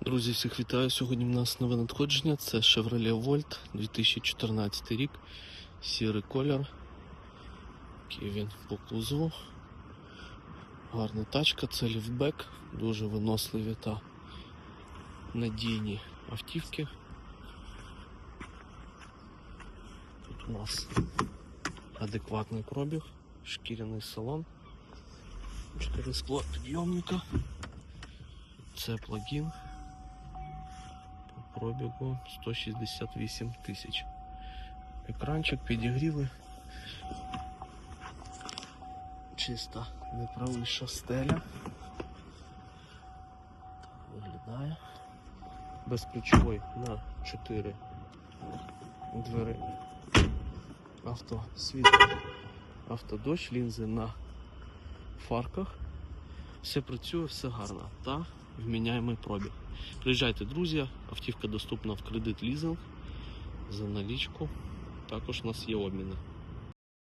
Друзі, всіх вітаю. Сьогодні в нас нове надходження. Це Chevrolet Volt 2014 рік. Сірий колір. Який він по кузову. Гарна тачка, це ліфтбек, дуже виносливі та надійні автівки. Тут у нас адекватний пробіг, шкіряний салон, 4 скло підйомника. Це плагін пробігу 168 тисяч. Екранчик, підігріви. Чиста неправиша стеля. Так виглядає. Безключовий на 4 двері. Автосвітло, автодощ, лінзи на фарках. Все працює, все гарно та вміняємий пробіг. Приїжджайте, друзі, автівка доступна в кредит лізинг за налічку. Також у нас є обміни.